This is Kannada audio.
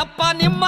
ಏನಪ್ಪ ನಿಮ್ಮ